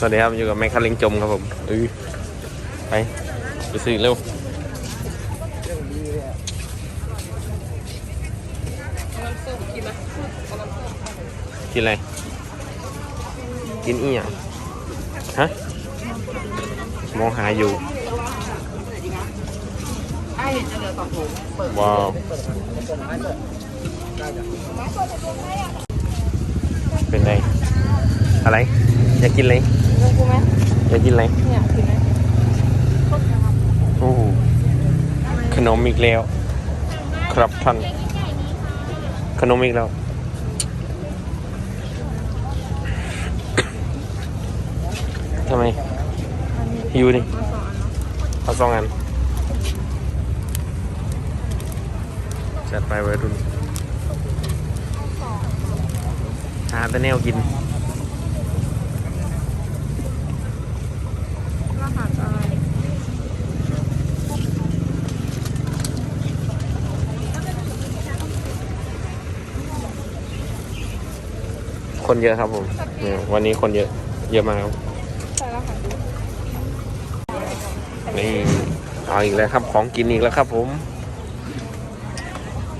สวัสดีครับอยู่กับแมคคาริงจมครับผมเออไป ไปซื้อเร็วน้ำส้มกินไหมเอาน้ำส้มกินอะไร กินอีหยังฮะมองหาอยู่ไอ้จะเหลือสองถุงเปิดว้าวเป็นไงอะไร อยากกินอะ ไรลงกูไหมอยากกินอะไรเนี่ยกินไหมโอ้โหขนมอีกแล้ว ครับท่านขนมอีกแล้วทำไมหิวดิมาสองอันเนาะเอาสองอันจัดไปวัยรุ่นหาแต่แนวกิน รหัสอะไร คนเยอะครับผมเนี่ยวันนี้คนเยอะ เยอะมากครับใช่รหัสดูนี่เอาอีกแล้วครับ ของกินอีกแล้วครับ ผม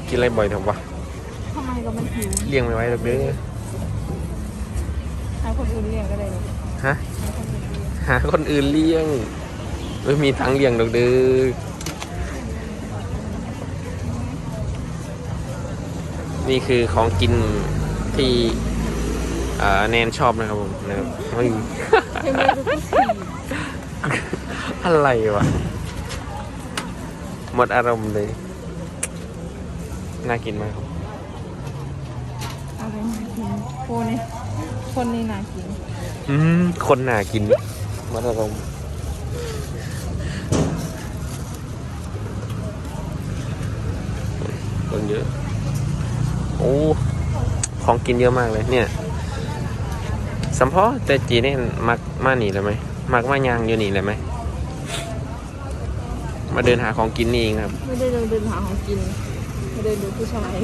กินอะไรบ่อยจังวะทำไมก็มันหิวเลี้ยงไม่ไหวหรอกเด้อให้คนอื่นเลี้ยงก็ได้เลยฮะให้คนอื่นเลี้ยงหาคนอื่นเลี้ยงไม่มีทางเลี้ยงดอกเด้อนี่คือของกินที่อ่า แนนชอบนะครับผมนะครับเฮ้ยเห็นไหมดูผู้สี่อะไรวะ หมดอารมณ์เลย น่ากินมากครับอะไรน่ากินโคนนี่คนนี่น่ากิน อืม คนน่ากิน หมดอารมณ์คนเยอะ โอ้ ของกินเยอะมากเลยเนี่ย สัมพอแต่จีนี่มักมาหนีเลยไหมมักมายางอยู่หนีเลยไหมมาเดินหาของกินนี่เองครับ ไม่ได้เดินเดินหาของกินไม่ได้ดูผู้ชาย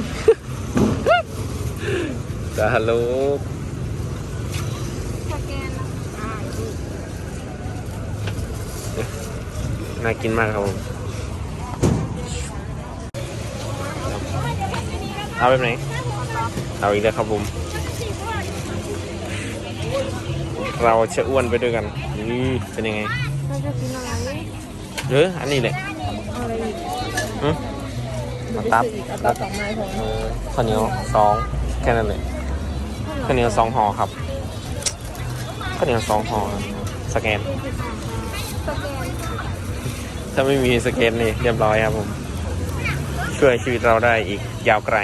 ดาฮัลโหลสแกนนะอ่าดูน่ากินมากครับผมเอาแบบไหน เอาอีกแล้วครับผม เราจะอ้วนไปด้วยกันนี่เป็นยังไงเราจะกินอะไรเอออันนี้แหละเอาอะไรอีกอืมเดี๋ยวตับไปซื้ออีกเอาตับสองไม้ของเออข้าวเหนียวสองแค่นั้นเลยข้าวเหนียวสองห่อครับข้าวเหนียวสองห่อครับสแกนสแกนถ้าไม่มีสแกนนี่เรียบร้อยครับผมช่วยชีวิตเราได้อีกยาวไกล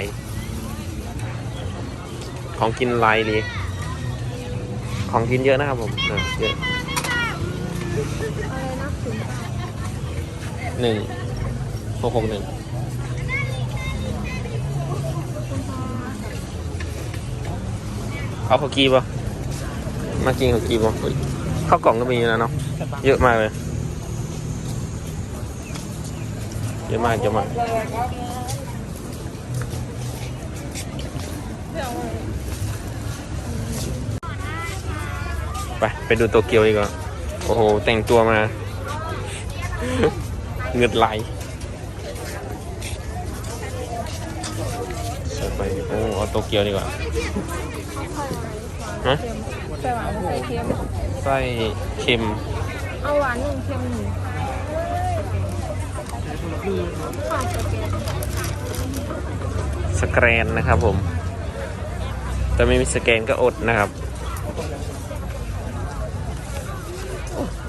ของกินหลายดี ของกินเยอะนะครับผมนะเยอะหนึ่งหกหกหนึ่งเอาข้าวกีป่ะมากินข้าวกีป่ะอุ๊ยข้าวกล่องก็มีนะเนาะ เยอะมากเลย เยอะมากเยอะมาก ไปไปดูโตเกียวดีกว่าโอ้โห แต่งตัวมา เงือดไหลไปโอ้เอาโตเกียวดีกว่าฮะเค็มใส่หวานใส่เค็มไส้เค็มเอาหวานหนึ่งเค็มหนึ่งค่ะสแกนสแกรนนะครับผม แต่ไม่มีสแกนก็อดนะครับ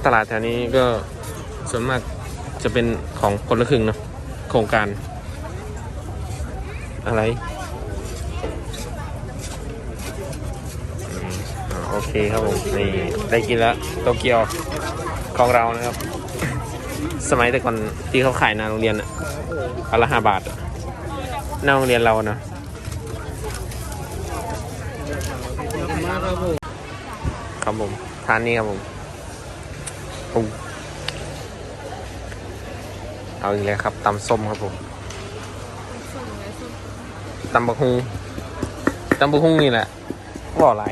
ตลาดแถวนี้ก็ส่วนมากจะเป็นของคนละครึ่งเนอะโครงการ อะไรโอเคครับผมนี่ได้กินแล้วโตเกียวของเรานะครับ สมัยแต่ก่อนที่เขาขายหนาโรงเรียนอะอนละห้าบาทอะหน้าโรงเรียนเรานะครับผมทานนี้ครับผม โอ้เอาอีกแล้วครับตำส้มครับผมตำบักฮุงตำบักฮุงนี่แหละว่าอะไร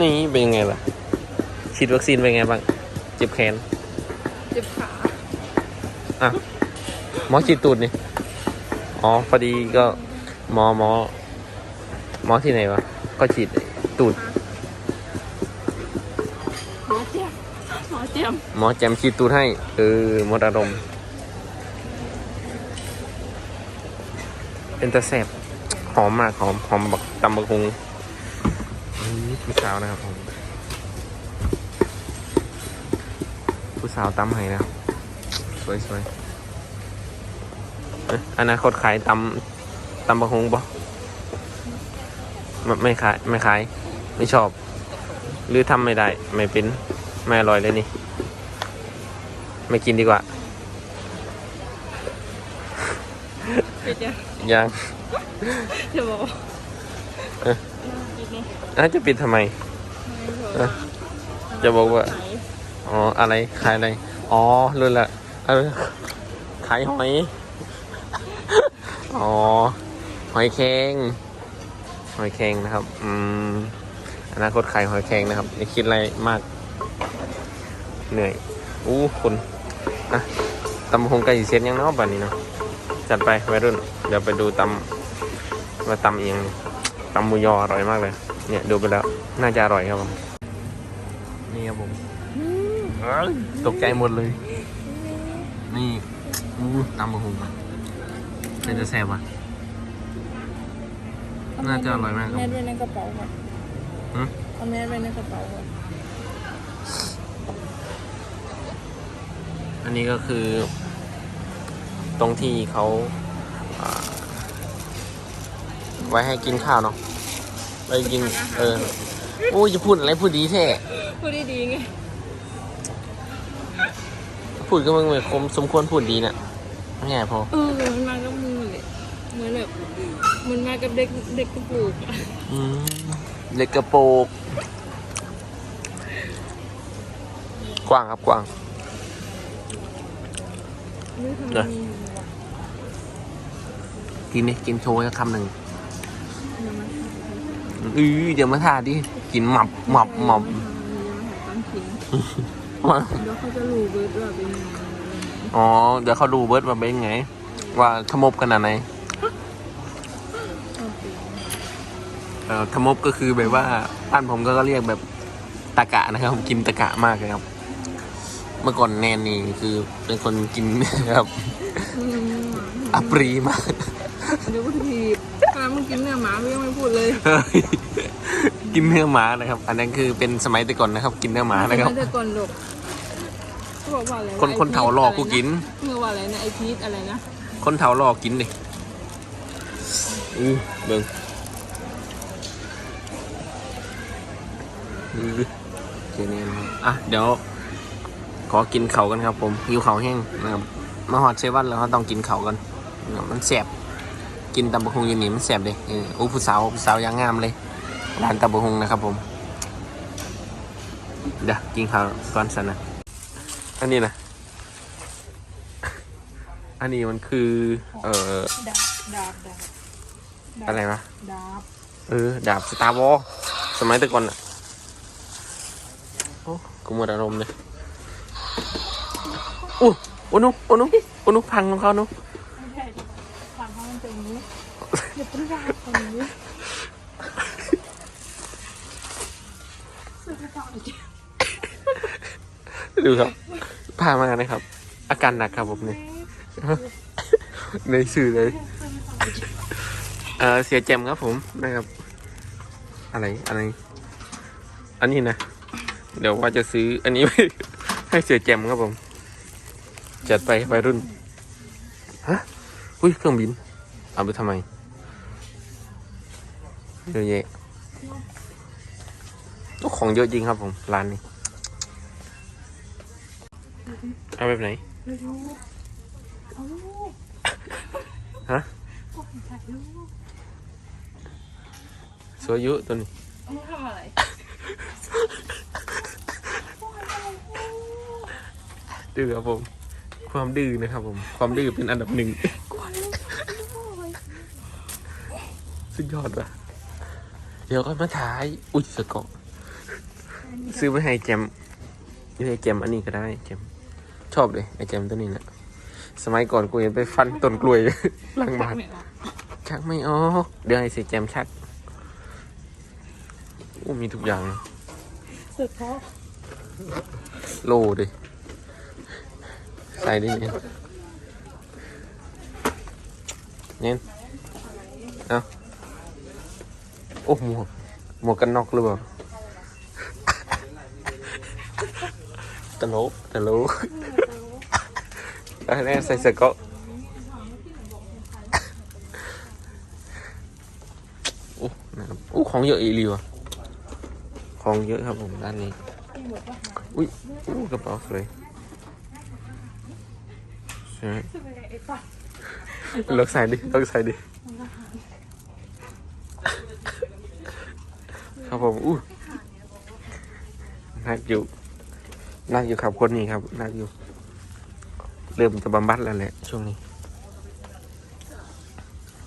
นี่เป็นยังไงล่ะฉีดวัคซีนเป็นไงบ้าง เจ็บแขน เจ็บขา อะ หมอฉีดตูดนี่ อ๋อพอดีก็หมอหมอหมอที่ไหนวะ ก็ฉีดตูด อเจียมหมอแจมฉีดตูดให้ เออหมดอารมณ์เป็นตะแสบหอมมากหอมหอมบักตำบักฮุงผู้สาวนะครับผมผู้สาวตำให้นะครับสวยสวยอนาคตขายตำตำบักฮุงปะไม่ขายไม่ขาย ไม่ชอบ หรือทำไม่ได้ ไม่เป็น ไม่อร่อยเลยนี่ ไม่กินดีกว่าเป็นยังยังจะบอกเอ๊ะอาจะปิดทำไม เอ๊ะจะบอกว่า อ๋อ อะไร ขายอะไร อ๋อรู้ละเออขายหอย อ๋อ หอยแครงหอยแครงนะครับ อืม อนาคตขายหอยแครงนะครับอย่าคิดอะไรมาก เหนื่อย อู้คุณอะตำบักหงไก่เซ็ตยังเนาะบัดนี้เนาะ จัดไปวัยรุ่น เดี๋ยวไปดูตำว่าตำเองตำหมูยออร่อยมากเลย เนี่ยดูไปแล้ว น่าจะอร่อยครับผม นี่ครับผมเอ้ยตกใจหมดเลย นี่อู้ตำบะฮุงเป็นจะแซ่บอะ น่าจะอร่อยมากครับ แมสไว้ในกระเป๋าค่ะหืมเอาแมสไว้ในกระเป๋าค่ะ นนี้ก็คือ ตรงที่เขาอ่าไว้ให้กินข้าวเนาะไว้กิน เออโอ้ยจะพูดอะไรพูดดีแท้พูดดีๆไง พูดก็มึงเหมือนคมสมควรพูดดีน่ะไม่ใช่พอเออมันมากับมือเลยเหมือนแบบมันมากับเด็กเด็กกระปุกอะอืมเล็กกระโปรงกว้างครับกว้าง นี่ทำไมเนอะมีอยู่วะกินนี่กินโชว์สักคำหนึ่งเดี๋ยวมันอือเดี๋ยวมาทาดิ กินหมับหมับหมับเดี๋ยวมันหายตอนทิ้งมาเดี๋ยวเขาจะรู้เบิร์ดว่าเป็นยังไงอ๋อ เดี๋ยวเขาดูเบิร์ดมาเป็นไง ว่าทมบขนาดไหนโอเคเอ่อทมบก็คือแบบว่าบ้านผมก็เรียกแบบตะกะนะครับ กินตะกะมากเลยครับเมื่อก่อนแนนนี่คือเป็นคนกินนะครับอืมอัปรีมากเดี๋ยวกูทีบขนาดมึงกินเนื้อหมากูยังไม่พูดเลยเฮ้ยกินเนื้อหมานะครับ อันนั้นคือเป็นสมัยแต่ก่อนนะครับ กินเนื้อหมานะครับไม่ได้ก่อนหรอกเขาบอกว่าอะไระคนคนเถาหลอกกูกิน เมื่อว่าอะไรนะไอพีทอะไรนะคนเถาหลอกกินดิอือเบิ่งอือเจนี่นะครับอะเดี๋ยว ขอกินเขาวกันครับ ผมหิวเขาวแห้งนะครับมาหอดเซเวันแล้วก็ต้องกินเขาวกันนะครับมันแสบกินตำบะฮุงอยูนี่มันแสบเลยเอออู้ผู้สาวผู้สาวอยางงามเลยร้านตำบะฮุงนะครับผมเดี๋ยวกินข้าวก่อนสันนะอันนี้นะอันนี้มันคือ เอ่อดาบดาบดาบอะไรวะดาบเออดาบสตาร์วอลสมัยแต่ก่อนอะโอ้กูหมดอารมณ์เลย อู้อ้นุอ้นุอ้นุพังของเขานุไม่ใช่ดิทางเขามันเป็นอย่างนี้อย่าเป็นดาบคนนี้สุดท้ายดูครับ พามานะครับ อาการหนักครับผมเนี่ยในสื่อเลยเออเสียแจมครับผมนะครับ อะไรอะไร อันนี้นะ เดี๋ยวว่าจะซื้ออันนี้ให้เสียแจมครับผม จัดไปวัยรุ่น ฮะ อุ้ยเครื่องบิน เอาไปทำไมเยอะแยะโอ้ของเยอะจริงครับผม ร้านนี้ เอาแบบไหนไม่รู้เอาลูกฮะโอ้ยถ่ายรูปสวยอยุตัวนี้เอามาทำอะไรดื้อครับผม ความดื้อนะครับผม ความดื้อเป็นอันดับหนึ่งสุดยอดว่ะ เดี๋ยวก็มาถ่าย อุ้ยสกอร์ซื้อมาให้แจมนี่ไอเจมอันนี้ก็ได้เจมชอบเลยไอเจมตัวนี้นะสมัยก่อนกูเห็นไปฟันต้นกล้วยหลังบ้านไม่ออกชักไม่ออกเดี๋ยวไอเสียแจมชักอู้มีทุกอย่างสุดเพราะโลดิ ใส่ด้เนี่ยเนี่ยเอาโอ้หมวกหมวกกันน็อกหรือเปล่าตลกตลกแล้วแน่ใส่เสื้อก็โอ้นะครับโอ้ของเยอะอีหลีวะของเยอะครับผมด้านนี้ อุ้ยอู้กระเป๋าสวย ช่ไหมเลิกใส่ดิเลิกใส่ดิ ครับผมอู้นักอยู่นักอยู่ครับคนนี้ครับนักอยู่ เริ่มจะบำบัดแล้วแหละ ช่วงนี้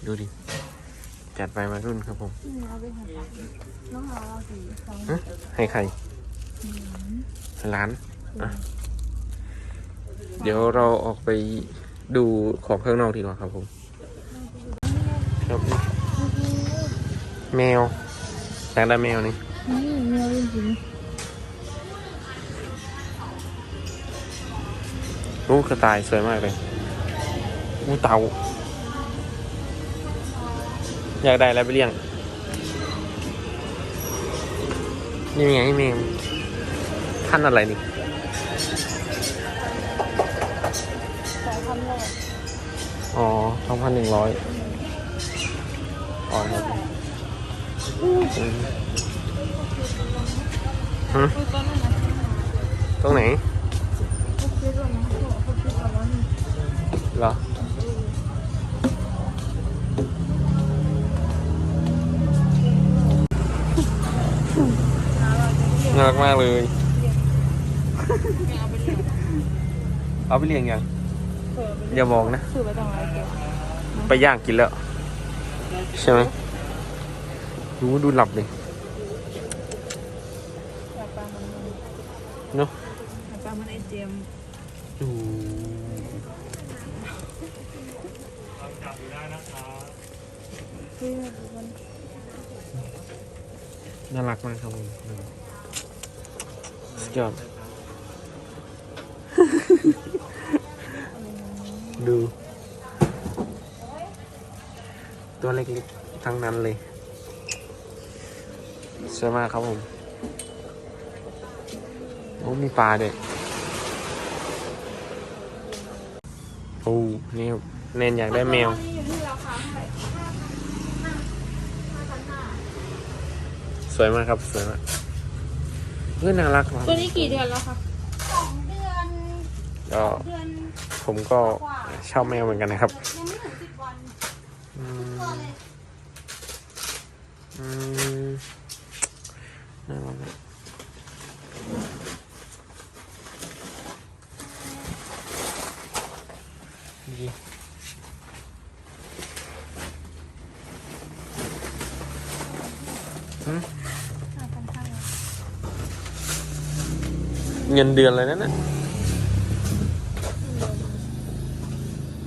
ดูดิ จัดไปมารุ่นครับผมเอาไปหันน้องเอาเราสีสองฮะให้ใครร้าน เดี๋ยวเราออกไปดูของข้างนอกดีกว่าครับผมครับแมวอยากได้แมวนี่นี่แมวจริงรูกระต่ายสวยมากเลยอู้เต่า อยากได้แล้วไปเลี้ยง นี่ไงแมวท่านอะไรนี่ สองพันหนึ่งร้อยอ๋อครับฮะคือต้นนั้นนะตรงไหนเขาคิดว่านะเขาคิดว่าแล้วนี่เหรอน่ารักมากเลย เอาไปเลี้ยงยังอย่ามองนะซื้อไปต้องอะไรเกี่ยว ไปย่างกินแล้ว ใช่ไหมดูดูหลับเลยแต่ปลามันมันเนาะแต่ปลามันไอเจมดูคือมันน่ารักมากครับผมสุดยอด ดู ตัวเล็กๆ ทั้งนั้นเลยสวยมากครับผมโอ้มีปลาด้วยโอ้นี่ครับเนนอยากได้แมวอยู่ที่ราคาเท่าไหร่สวยมากครับ สวยมากเพื่อนน่ารักมากตัวนี้กี่เดือนแล้วคะสองเดือนก็เดือนผมก็ชอบแมวเหมือนกันนะครับ ยังไม่ถึงสิบวัน อืมตัวเลยอืมน่ารักอะดีหืม ห้าพันห้า เงินเดือนเลยนั่นน่ะ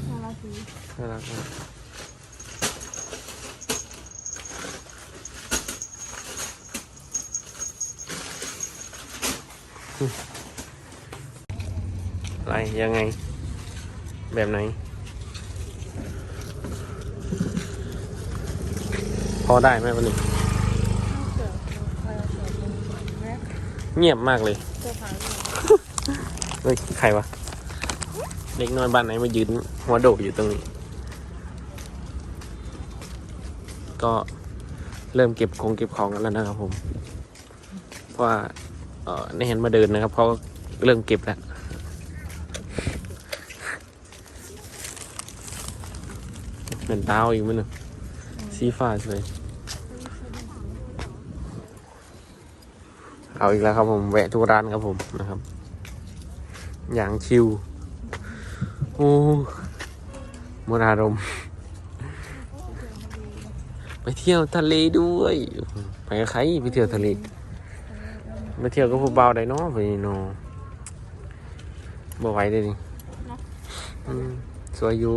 น่ารักดี น่ารักมากอะไร ยังไง แบบไหน พอได้ไหมวันนี้ เงียบมากเลยเฮ้ยใครวะ เด็กน้อยบ้านไหนมายืนหัวโดกอยู่ตรงนี้ ก็เริ่มเก็บของเก็บของกันแล้วนะครับผม เพราะว่าเออในเห็นมาเดินนะครับเขาเริ่มเก็บแล้ว เหมือนดาวอีกมั้ยหนึ่งสีฟ้าสวยเอาอีกแล้วครับผมแวะทุกร้านครับผมนะครับ อย่างชิวโอ้มนอารมณ์ไปเที่ยวทะเลด้วย ไปกับใครไปเที่ยวทะเลไปเที่ยวกับผู้บ่าวได้เนาะไปเนาะบ่ไหวเลยนี่เนาะอืมสวยอยู่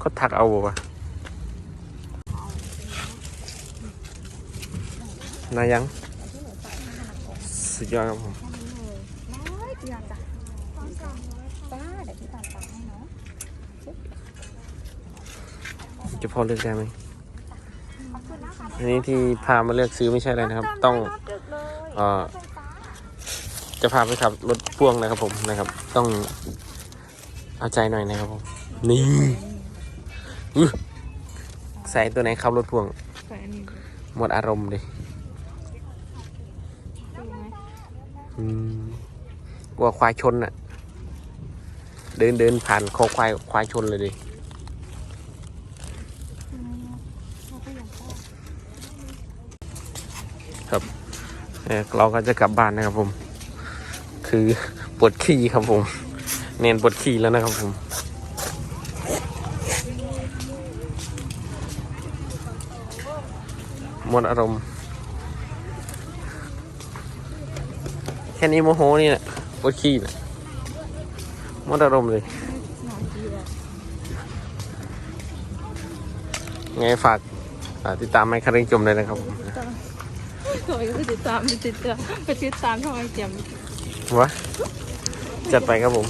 เขาทักเอาวะนายัง สุดยอดครับผมจะพอเลือกได้ไหมอันนี้ที่พามาเลือกซื้อไม่ใช่อะไรนะครับ ต้องเอ่อจะพาไปขับรถพ่วงนะครับผมนะครับ ต้องเอาใจหน่อยนะครับผม นี่ อื้อใส่ตัวไหนขับรถพ่วงใส่อันนี้หมดอารมณ์เลยดูไหมอืมกลัวควายชนอะเดินเดินผ่านคอควายควายชนเลยดิเราก็อยากได้ครับเอ่อเราก็จะกลับบ้านนะครับผม คือปวดขี้ครับผม เน้นปวดขี้แล้วนะครับผม หมดอารมณ์ แค่นี้โมโหนี่แหละปวดขี้นะหมดอารมณ์เลยหนอนเดียวไงฝากอ่าติดตามไมค์คาริงจมเลยนะครับผมทำไมก็ไปติดตามไปติดตามไปติดตามทำไมเจียมวะจัดไปครับผม